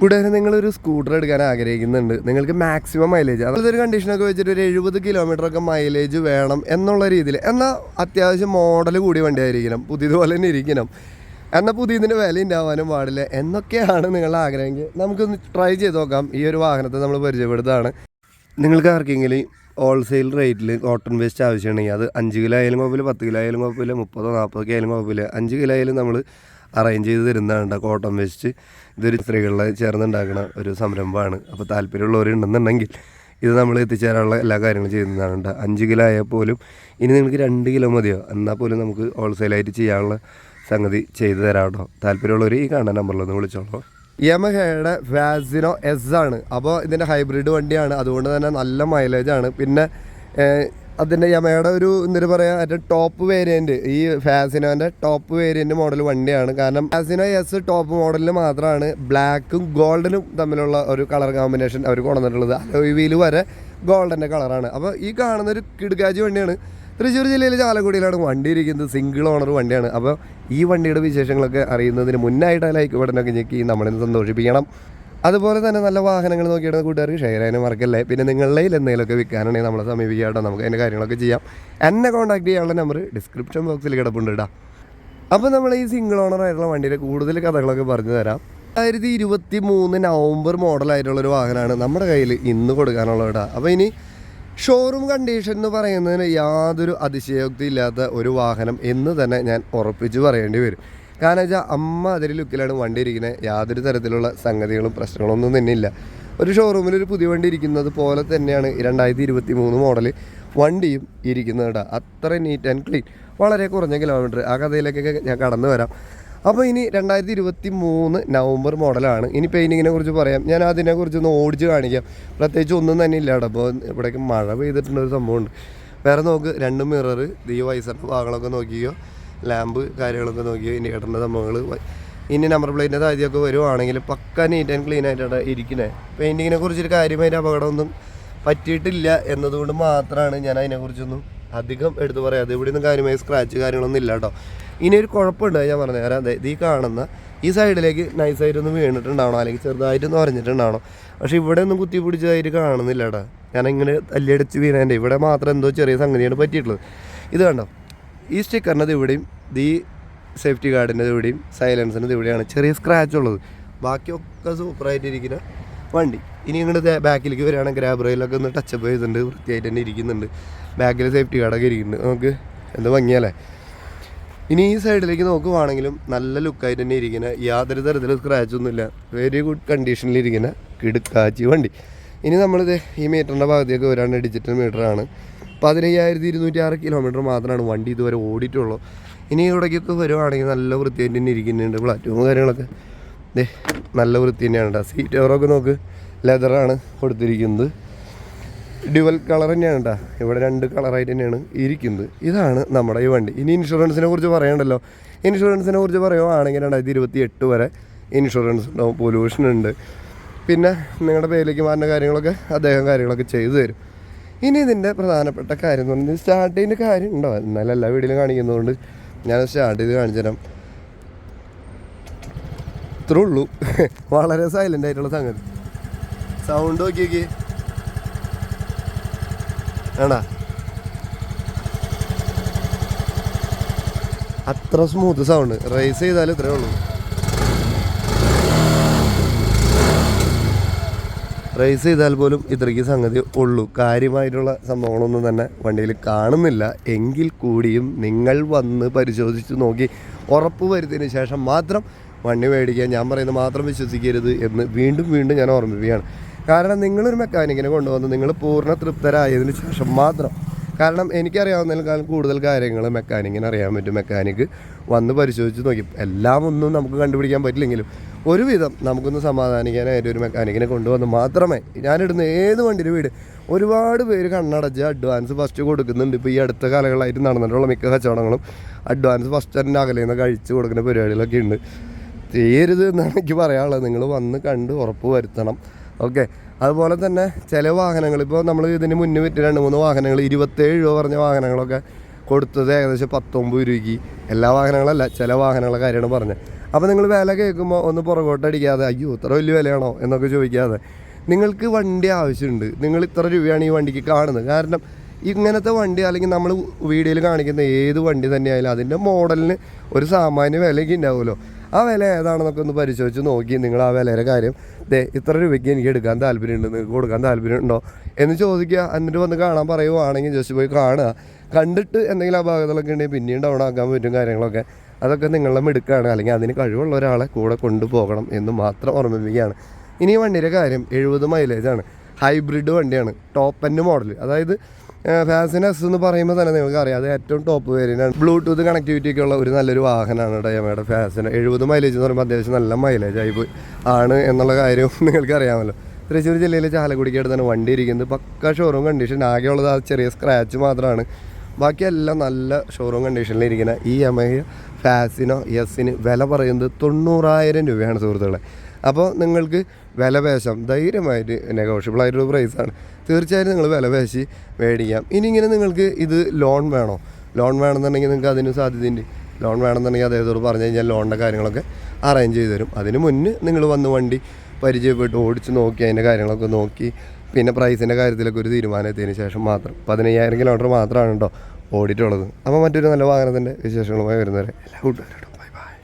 കൂടാതെ നിങ്ങളൊരു സ്കൂട്ടർ എടുക്കാൻ ആഗ്രഹിക്കുന്നുണ്ട്. നിങ്ങൾക്ക് മാക്സിമം മൈലേജ് അതൊരു കണ്ടീഷനൊക്കെ വെച്ചിട്ട് ഒരു എഴുപത് കിലോമീറ്റർ ഒക്കെ മൈലേജ് വേണം എന്നുള്ള രീതിയിൽ. എന്നാൽ അത്യാവശ്യം മോഡൽ കൂടിയ വണ്ടി ആയിരിക്കണം. പുതിയതുപോലെ തന്നെ ഇരിക്കണം. എന്നാൽ പുതിയതിന് വില ഉണ്ടാവാനും പാടില്ല എന്നൊക്കെയാണ് നിങ്ങളുടെ ആഗ്രഹമെങ്കിൽ നമുക്കൊന്ന് ട്രൈ ചെയ്ത് നോക്കാം. ഈ ഒരു വാഹനത്തെ നമ്മൾ പരിചയപ്പെടുത്താണ് നിങ്ങൾക്ക് ആർക്കെങ്കിലും ഹോൾസെയിൽ റേറ്റിൽ കോട്ടൺ വേസ്റ്റ് ആവശ്യമുണ്ടെങ്കിൽ അത് അഞ്ച് കിലോ ആയാലും കുഴപ്പമില്ല പത്ത് കിലോ ആയാലും കുഴപ്പമില്ല മുപ്പതോ നാൽപ്പതൊക്കെ ആയാലും കുഴപ്പമില്ല. അഞ്ച് കിലോ ആയാലും നമ്മൾ അറേഞ്ച് ചെയ്ത് തരുന്നതാണ് കോട്ടം വേസ്റ്റ് ഇതൊരു സ്ത്രീകളെ ചേർന്നുണ്ടാക്കുന്ന ഒരു സംരംഭമാണ്. അപ്പോൾ താല്പര്യമുള്ളവരുണ്ടെന്നുണ്ടെങ്കിൽ ഇത് നമ്മൾ എത്തിച്ചേരാനുള്ള എല്ലാ കാര്യങ്ങളും ചെയ്യുന്നതാണ് അഞ്ച് കിലോ ആയാൽ പോലും ഇനി നിങ്ങൾക്ക് രണ്ട് കിലോ മതിയോ? എന്നാൽ പോലും നമുക്ക് ഹോൾസെയിലായിട്ട് ചെയ്യാനുള്ള സംഗതി ചെയ്തു തരാം കേട്ടോ താല്പര്യമുള്ളവർ ഈ കാണുന്ന നമ്പറിലൊന്ന് വിളിച്ചോളൂ. യമഹയുടെ വാസിനോ എസ് ആണ്. അപ്പോൾ ഇതിന്റെ ഹൈബ്രിഡ് വണ്ടിയാണ്. അതുകൊണ്ട് തന്നെ നല്ല മൈലേജാണ് പിന്നെ അതിന്റെ യമയുടെ ഒരു എന്താ പറയുക അതിന്റെ ടോപ്പ് വേരിയന്റ് ഈ ഫാസിനോന്റെ ടോപ്പ് വേരിയന്റ് മോഡൽ വണ്ടിയാണ്. കാരണം ഫാസിനോ എസ് ടോപ്പ് മോഡലിൽ മാത്രമാണ് ബ്ലാക്കും ഗോൾഡനും തമ്മിലുള്ള ഒരു കളർ കോമ്പിനേഷൻ അവർ കൊണ്ടുവന്നിട്ടുള്ളത്. അലോയ് വീൽ വരെ ഗോൾഡന്റെ കളറാണ് അപ്പോൾ ഈ കാണുന്ന ഒരു വണ്ടിയാണ്. തൃശ്ശൂർ ജില്ലയിലെ ചാലക്കുടിയിലാണ് വണ്ടി ഇരിക്കുന്നത്. സിംഗിൾ ഓണർ വണ്ടിയാണ്. അപ്പോൾ ഈ വണ്ടിയുടെ വിശേഷങ്ങളൊക്കെ അറിയുന്നതിന് മുന്നായിട്ട് ലൈക്ക് ബട്ടനൊക്കെ ഞെക്കി നമ്മളെ സന്തോഷിപ്പിക്കണം. അതുപോലെ തന്നെ നല്ല വാഹനങ്ങൾ നോക്കിയിട്ട് കൂട്ടുകാർക്ക് ഷെയർ ചെയ്യാനും മറക്കല്ലേ? പിന്നെ നിങ്ങളുടെ എന്തെങ്കിലുമൊക്കെ വിൽക്കാനാണെങ്കിൽ നമ്മളെ സമീപിക്കുക കേട്ടോ നമുക്ക് അതിന്റെ കാര്യങ്ങളൊക്കെ ചെയ്യാം. എന്നെ കോൺടാക്ട് ചെയ്യാനുള്ള നമ്പർ ഡിസ്ക്രിപ്ഷൻ ബോക്സിൽ കിടപ്പുണ്ട് കേട്ടോ അപ്പോൾ നമ്മൾ ഈ സിംഗിൾ ഓണർ ആയിട്ടുള്ള വണ്ടിയുടെ കൂടുതൽ കഥകളൊക്കെ പറഞ്ഞു തരാം. രണ്ടായിരത്തി ഇരുപത്തി മൂന്ന് നവംബർ മോഡലായിട്ടുള്ള ഒരു വാഹനമാണ് നമ്മുടെ കയ്യിൽ ഇന്ന് കൊടുക്കാനുള്ള കേട്ടോ അപ്പോൾ ഇനി ഷോറൂം കണ്ടീഷൻ എന്ന് പറയുന്നതിന് യാതൊരു അതിശയോക്തി ഇല്ലാത്ത ഒരു വാഹനം എന്ന് തന്നെ ഞാൻ ഉറപ്പിച്ച് പറയേണ്ടി വരും. കാരണം വെച്ചാൽ അമ്മ അതിൽ ലുക്കിലാണ് വണ്ടി ഇരിക്കുന്നത് യാതൊരു തരത്തിലുള്ള സംഗതികളും പ്രശ്നങ്ങളൊന്നും തന്നെ ഇല്ല ഒരു ഷോറൂമിൽ ഒരു പുതിയ വണ്ടി ഇരിക്കുന്നത് പോലെ തന്നെയാണ് രണ്ടായിരത്തി ഇരുപത്തി മൂന്ന് മോഡൽ വണ്ടിയും ഇരിക്കുന്നത് കേട്ടോ. അത്ര നീറ്റ് ആൻഡ് ക്ലീൻ വളരെ കുറഞ്ഞ കിലോമീറ്റർ ആ കഥയിലേക്കൊക്കെ ഞാൻ കടന്നു വരാം. അപ്പോൾ ഇനി രണ്ടായിരത്തി ഇരുപത്തി മൂന്ന് നവംബർ മോഡലാണ് ഇനി പെയിന്റിങ്ങിനെ കുറിച്ച് പറയാം. ഞാൻ അതിനെക്കുറിച്ച് ഒന്ന് ഓടിച്ച് കാണിക്കാം. പ്രത്യേകിച്ച് ഒന്നും തന്നെ ഇല്ല കേട്ടോ. അപ്പോൾ ഇവിടേക്ക് മഴ പെയ്തിട്ടുള്ളൊരു സംഭവമുണ്ട്. വേറെ നോക്ക് രണ്ട് മിറർ ദീ വൈസറിന്റെ ഭാഗങ്ങളൊക്കെ നോക്കിയോ ലാമ്പ് കാര്യങ്ങളൊക്കെ നോക്കി ഇനി ഇൻഡിക്കേറ്ററിന്റെ സംഭവങ്ങൾ ഇനി നമ്പർ പ്ലേറ്റിന്റെ താഴ്ത്തിയൊക്കെ വരുവാണെങ്കിൽ പക്ക നീറ്റ് ആൻഡ് ക്ലീൻ ആയിട്ടാണ് ഇരിക്കുന്നത് പെയിന്റിങ്ങിനെ കുറിച്ചൊരു കാര്യമായിട്ട് അപകടമൊന്നും പറ്റിയിട്ടില്ല എന്നതുകൊണ്ട് മാത്രമാണ് ഞാൻ അതിനെക്കുറിച്ചൊന്നും അധികം എടുത്തു പറയാതെ ഇവിടെ നിന്ന് കാര്യമായ സ്ക്രാച്ച് കാര്യങ്ങളൊന്നും ഇല്ല കേട്ടോ ഇനി ഒരു കുഴപ്പമുണ്ട് ഞാൻ പറഞ്ഞു തരാം അതായത് ഈ കാണുന്ന ഈ സൈഡിലേക്ക് നൈസായിട്ടൊന്ന് വീണിട്ടുണ്ടാവണം അല്ലെങ്കിൽ ചെറുതായിട്ടൊന്ന് ഉറഞ്ഞിട്ടുണ്ടാവണം പക്ഷേ ഇവിടെ ഒന്നും കുത്തി പിടിച്ചതായിട്ട് കാണുന്നില്ല കേട്ടോ ഞാൻ ഇങ്ങനെ തല്ലിയടിച്ച് വീണേന്റെ. ഇവിടെ മാത്രം എന്തോ ചെറിയ സംഗതിയാണ് പറ്റിയിട്ടുള്ളത്. ഇത് കണ്ടോ? ഈ സ്റ്റിക്കറിന്റെ ഇവിടെയും ഈ സേഫ്റ്റി ഗാർഡിന്റെ ഇവിടെയും സൈലൻസിന്റെ ഇവിടെയാണ് ചെറിയ സ്ക്രാച്ച് ഉള്ളത്. ബാക്കിയൊക്കെ സൂപ്പറായിട്ട് ഇരിക്കുന്ന വണ്ടി. ഇനി ഇങ്ങോട്ട് ബാക്കിലേക്ക് വരികയാണെങ്കിൽ ഗ്രാബ് റെയിലൊക്കെ ഒന്ന് ടച്ചപ്പ് ചെയ്തിട്ടുണ്ട്. വൃത്തിയായിട്ട് തന്നെ ഇരിക്കുന്നുണ്ട്. ബാക്കിൽ സേഫ്റ്റി ഗാർഡൊക്കെ ഇരിക്കുന്നുണ്ട്. നമുക്ക് എന്ത് ഭംഗിയല്ലേ? ഇനി ഈ സൈഡിലേക്ക് നോക്കുവാണെങ്കിലും നല്ല ലുക്കായിട്ട് തന്നെ ഇരിക്കുന്ന യാതൊരു തരത്തിലും സ്ക്രാച്ചൊന്നുമില്ല വെരി ഗുഡ് കണ്ടീഷനിൽ ഇരിക്കുന്ന കിടുക്കാച്ചി വണ്ടി. ഇനി നമ്മളിത് ഈ മീറ്ററിന്റെ ഭാഗത്തേക്ക് വരാണ്ട് ഡിജിറ്റൽ മീറ്ററാണ് പതിനയ്യായിരത്തി ഇരുന്നൂറ്റി ആറ് കിലോമീറ്റർ മാത്രമാണ് വണ്ടി ഇതുവരെ ഓടിയിട്ടുള്ളൂ. ഇനി ഇവിടേക്കൊക്കെ വരുവാണെങ്കിൽ നല്ല വൃത്തിയായിട്ട് തന്നെ ഇരിക്കുന്നുണ്ട് പ്ലാറ്റ്ഫോം കാര്യങ്ങളൊക്കെ. ദേ നല്ല വൃത്തി തന്നെയാണ് കേട്ടോ സീറ്റ് കവറൊക്കെ നോക്ക്. ലെതറാണ് കൊടുത്തിരിക്കുന്നത്. ഡ്യുവൽ കളർ തന്നെയാണ് കേട്ടോ ഇവിടെ രണ്ട് കളറായിട്ട് തന്നെയാണ് ഇരിക്കുന്നത്. ഇതാണ് നമ്മുടെ ഈ വണ്ടി. ഇനി ഇൻഷുറൻസിനെ കുറിച്ച് പറയണ്ടല്ലോ. ഇൻഷുറൻസിനെ കുറിച്ച് പറയുവാണെങ്കിൽ രണ്ടായിരത്തി ഇരുപത്തി എട്ട് വരെ ഇൻഷുറൻസ് ഉണ്ടാവും. പൊല്യൂഷൻ ഉണ്ട്. പിന്നെ നിങ്ങളുടെ പേരിലേക്ക് മാറുന്ന കാര്യങ്ങളൊക്കെ അദ്ദേഹം കാര്യങ്ങളൊക്കെ ചെയ്തു തരും. ഇനി ഇതിന്റെ പ്രധാനപ്പെട്ട കാര്യം എന്ന് പറഞ്ഞാൽ സ്റ്റാർട്ട് ചെയ്യുന്ന കാര്യം ഉണ്ടോ? എന്നാലും എല്ലാ വീഡിയോയിലും കാണിക്കുന്നതുകൊണ്ട് ഞാൻ സ്റ്റാർട്ട് ചെയ്ത് കാണിച്ചു തരാം. ഇത്രേ ഉള്ളൂ. വളരെ സൈലന്റ് ആയിട്ടുള്ള സംഗതി. സൗണ്ട് നോക്കി നോക്കി ആണാ? അത്ര സ്മൂത്ത് സൗണ്ട് റേസ് ചെയ്താലും ഇത്രേ ഉള്ളൂ. റേസ് ചെയ്താൽ പോലും ഇത്രയ്ക്ക് സംഗതി ഉള്ളൂ. കാര്യമായിട്ടുള്ള സംഭവങ്ങളൊന്നും തന്നെ വണ്ടിയിൽ കാണുന്നില്ല. എങ്കിൽ കൂടിയും നിങ്ങൾ വന്ന് പരിശോധിച്ച് നോക്കി ഉറപ്പ് വരുത്തിയതിന് ശേഷം മാത്രം വണ്ടി മേടിക്കാൻ ഞാൻ പറയുന്നത് മാത്രം വിശ്വസിക്കരുത് എന്ന് വീണ്ടും വീണ്ടും ഞാൻ ഓർമ്മിപ്പിക്കുകയാണ്. കാരണം നിങ്ങളൊരു മെക്കാനിക്കിനെ കൊണ്ടുവന്ന് നിങ്ങൾ പൂർണ തൃപ്തരായതിനു ശേഷം മാത്രം കാരണം എനിക്കറിയാവുന്നതിനേക്കാൾ കൂടുതൽ കാര്യങ്ങൾ മെക്കാനിക്കിന് അറിയാൻ പറ്റും. മെക്കാനിക്ക് വന്ന് പരിശോധിച്ച് നോക്കി. എല്ലാം ഒന്നും നമുക്ക് കണ്ടുപിടിക്കാൻ പറ്റില്ലെങ്കിലും ഒരുവിധം നമുക്കൊന്ന് സമാധാനിക്കാനായിട്ട് ഒരു മെക്കാനിക്കിനെ കൊണ്ടുവന്ന് മാത്രമേ ഞാനിടുന്ന ഏത് വണ്ടിയുടെ വീട് ഒരുപാട് പേര് കണ്ണടച്ച് അഡ്വാൻസ് ഫസ്റ്റ് കൊടുക്കുന്നുണ്ട്. ഇപ്പോൾ ഈ അടുത്ത കാലങ്ങളായിട്ട് നടന്നിട്ടുള്ള മിക്ക കച്ചവടങ്ങളും അഡ്വാൻസ് ഫസ്റ്റ് തന്നെ അകലേ നിന്ന് കഴിച്ച് കൊടുക്കുന്ന പരിപാടികളൊക്കെ ഉണ്ട്. ചെയ്യരുത് എന്നാണ് എനിക്ക് പറയാനുള്ളത്. നിങ്ങൾ വന്ന് കണ്ട് ഉറപ്പ് വരുത്തണം. ഓക്കെ. അതുപോലെ തന്നെ ചില വാഹനങ്ങൾ ഇപ്പോൾ നമ്മൾ ഇതിന് മുന്നേ വിറ്റ് രണ്ട് മൂന്ന് വാഹനങ്ങൾ ഇരുപത്തേഴ് രൂപ പറഞ്ഞ വാഹനങ്ങളൊക്കെ കൊടുത്തത് ഏകദേശം പത്തൊമ്പത് രൂപയ്ക്ക്. എല്ലാ വാഹനങ്ങളല്ല ചില വാഹനങ്ങളുടെ കാര്യമാണ് പറഞ്ഞത്. അപ്പോൾ നിങ്ങൾ വില കേൾക്കുമ്പോൾ ഒന്ന് പുറകോട്ടടിക്കാതെ അയ്യോ ഇത്ര വലിയ വിലയാണോ? എന്നൊക്കെ ചോദിക്കാതെ. നിങ്ങൾക്ക് വണ്ടി ആവശ്യമുണ്ട്. നിങ്ങൾ ഇത്ര രൂപയാണ് ഈ വണ്ടിക്ക് കാണുന്നത്. കാരണം ഇങ്ങനത്തെ വണ്ടി അല്ലെങ്കിൽ നമ്മൾ വീഡിയോയിൽ കാണിക്കുന്ന ഏത് വണ്ടി തന്നെയായാലും അതിന്റെ മോഡലിന് ഒരു സാമാന്യ വിലയൊക്കെ ഉണ്ടാവുമല്ലോ. ആ വില ഏതാണെന്നൊക്കെ ഒന്ന് പരിശോധിച്ച് നോക്കി. നിങ്ങൾ ആ വിലയുടെ കാര്യം ദേ ഇത്ര രൂപയ്ക്ക് എനിക്ക് എടുക്കാൻ താല്പര്യമുണ്ട്. നിങ്ങൾക്ക് കൊടുക്കാൻ താല്പര്യമുണ്ടോ എന്ന് ചോദിക്കുക. എന്നിട്ട് വന്ന് കാണാൻ പറയുവാണെങ്കിൽ ജസ്റ്റ് പോയി കാണുക. കണ്ടിട്ട് എന്തെങ്കിലും അപാകതകളൊക്കെ ഉണ്ടെങ്കിൽ പിന്നീട് ഡൗൺ ആക്കാൻ പറ്റും കാര്യങ്ങളൊക്കെ. അതൊക്കെ നിങ്ങളുടെ മിടുക്കാണ്. അല്ലെങ്കിൽ അതിന് കഴിവുള്ള ഒരാളെ കൂടെ കൊണ്ടുപോകണം എന്ന് മാത്രം ഓർമ്മിപ്പിക്കുകയാണ്. ഇനി വണ്ടിയുടെ കാര്യം എഴുപത് മൈലേജാണ് ഹൈബ്രിഡ് വണ്ടിയാണ്. ടോപ്പ് എൻഡ് മോഡൽ അതായത് ഫാസിൻ എസ് എന്ന് പറയുമ്പോൾ തന്നെ നിങ്ങൾക്ക് അറിയാം അത് ഏറ്റവും ടോപ്പ് വേരിയന്റാണ് ബ്ലൂടൂത്ത് കണക്ടിവിറ്റി ഒക്കെ ഉള്ള ഒരു നല്ലൊരു വാഹനമാണ് ഡയമയുടെ ഫാസിന് എഴുപത് മൈലേജ് എന്ന് പറയുമ്പോൾ അത്യാവശ്യം നല്ല മൈലേജ് ആയി ആണ് എന്നുള്ള കാര്യം നിങ്ങൾക്ക് അറിയാമല്ലോ തൃശ്ശൂർ ജില്ലയിലെ ചാലക്കുടിക്ക് തന്നെ വണ്ടി ഇരിക്കുന്നത്. പക്ക ഷോറൂം കണ്ടീഷൻ ആകെയുള്ളത് ആ ചെറിയ സ്ക്രാച്ച് മാത്രമാണ് ബാക്കിയെല്ലാം നല്ല ഷോറൂം കണ്ടീഷനിൽ ഇരിക്കുന്ന ഈ എം ഐ ഫാസിനോ എസിന് വില പറയുന്നത് തൊണ്ണൂറായിരം രൂപയാണ് സുഹൃത്തുക്കളെ. അപ്പോൾ നിങ്ങൾക്ക് വില പേശാം. ധൈര്യമായിട്ട് നെഗോഷ്യബിൾ ആയിട്ടൊരു പ്രൈസാണ് തീർച്ചയായും നിങ്ങൾ വിലപേശി മേടിക്കാം. ഇനി ഇങ്ങനെ നിങ്ങൾക്ക് ഇത് ലോൺ വേണോ? ലോൺ വേണമെന്നുണ്ടെങ്കിൽ നിങ്ങൾക്ക് അതിന് സാധ്യതയുണ്ട്. ലോൺ വേണമെന്നുണ്ടെങ്കിൽ അദ്ദേഹത്തോട് പറഞ്ഞു കഴിഞ്ഞാൽ ലോണിന്റെ കാര്യങ്ങളൊക്കെ അറേഞ്ച് ചെയ്ത് തരും. അതിന് മുന്നേ നിങ്ങൾ വന്ന് വണ്ടി പരിചയപ്പെട്ട് ഓടിച്ച് നോക്കി അതിന്റെ കാര്യങ്ങളൊക്കെ നോക്കി പിന്നെ പ്രൈസിന്റെ കാര്യത്തിലൊക്കെ ഒരു തീരുമാനം എത്തിയതിന് ശേഷം മാത്രം. പതിനയ്യായിരം കിലോമീറ്റർ മാത്രമാണ് കേട്ടോ ഓടിയിട്ടുള്ളത്. അപ്പോൾ മറ്റൊരു നല്ല വാഹനത്തിന്റെ വിശേഷങ്ങളുമായി വരുന്നവരെ എല്ലാ കൂട്ടുകാരോടും ബൈ ബൈ